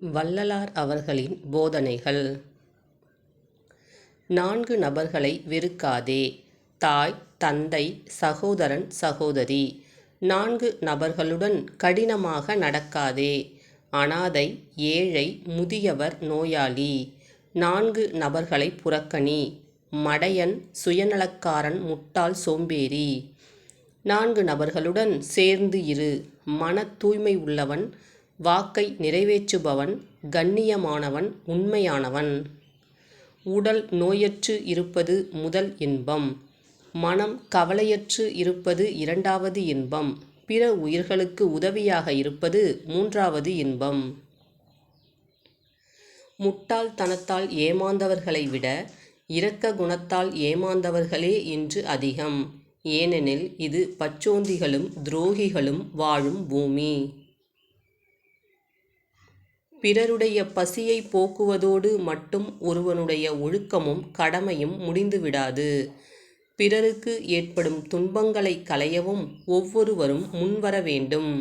வள்ளலார் அவர்களின் போதனைகள். நான்கு நபர்களை வெறுக்காதே. தாய் தந்தை சகோதரன் சகோதரி. நான்கு நபர்களுடன் கடினமாக நடக்காதே. அனாதை ஏழை முதியவர் நோயாளி. நான்கு நபர்களை புறக்கணி. மடையன் சுயநலக்காரன் முட்டாள் சோம்பேறி. நான்கு நபர்களுடன் சேர்ந்து இரு. மன தூய்மை உள்ளவன் வாக்கை நிறைவேற்றுபவன் கண்ணியமானவன் உண்மையானவன். உடல் நோயற்று இருப்பது முதல் இன்பம். மனம் கவலையற்று இருப்பது இரண்டாவது இன்பம். பிற உயிர்களுக்கு உதவியாக இருப்பது மூன்றாவது இன்பம். முட்டாள்தனத்தால் ஏமாந்தவர்களை விட இரக்க குணத்தால் ஏமாந்தவர்களே இன்று அதிகம். ஏனெனில் இது பச்சோந்திகளும் துரோகிகளும் வாழும் பூமி. பிறருடைய பசியை போக்குவதோடு மட்டும் ஒருவனுடைய ஒழுக்கமும் கடமையும் முடிந்துவிடாது. பிறருக்கு ஏற்படும் துன்பங்களை களையவும் ஒவ்வொருவரும் முன்வர வேண்டும்.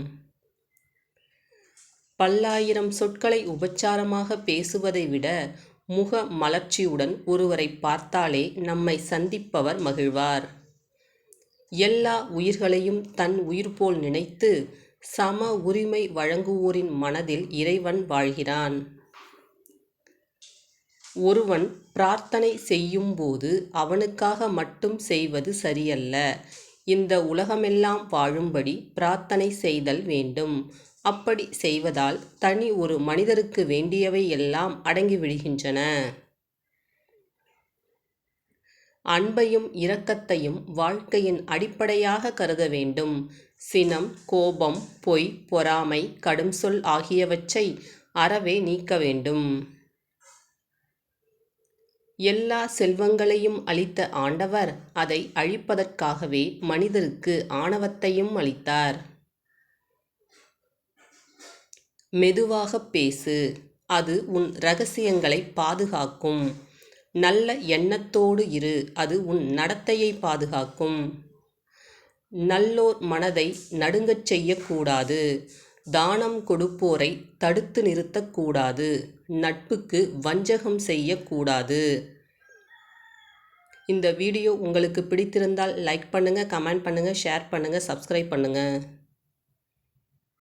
பல்லாயிரம் சொற்களை உபச்சாரமாக பேசுவதை விட முக மலர்ச்சியுடன் ஒருவரை பார்த்தாலே நம்மை சந்திப்பவர் மகிழ்வார். எல்லா உயிர்களையும் தன் உயிர் போல் நினைத்து சம உரிமை வழங்குவோரின் மனதில் இறைவன் வாழ்கிறான். ஒருவன் பிரார்த்தனை செய்யும்போது அவனுக்காக மட்டும் செய்வது சரியல்ல. இந்த உலகமெல்லாம் வாழும்படி பிரார்த்தனை செய்தல் வேண்டும். அப்படி செய்வதால் தனி ஒரு மனிதருக்கு வேண்டியவை எல்லாம் அடங்கிவிடுகின்றன. அன்பையும் இரக்கத்தையும் வாழ்க்கையின் அடிப்படையாக கருத வேண்டும். சினம் கோபம் பொய் பொறாமை கடும் சொல் ஆகியவற்றை அறவே நீக்க வேண்டும். எல்லா செல்வங்களையும் அளித்த ஆண்டவர் அதை அழிப்பதற்காகவே மனிதருக்கு ஆணவத்தையும் அளித்தார். மெதுவாக பேசு அது உன் ரகசியங்களை பாதுகாக்கும். நல்ல எண்ணத்தோடு இரு அது உன் நடத்தையை பாதுகாக்கும். நல்லோர் மனதை நடுங்கச் செய்யக்கூடாது. தானம் கொடுப்போரை தடுத்து நிறுத்தக்கூடாது. நட்புக்கு வஞ்சகம் செய்யக்கூடாது. இந்த வீடியோ உங்களுக்கு பிடித்திருந்தால் லைக் பண்ணுங்கள் கமெண்ட் பண்ணுங்கள் ஷேர் பண்ணுங்கள் சப்ஸ்கிரைப் பண்ணுங்கள்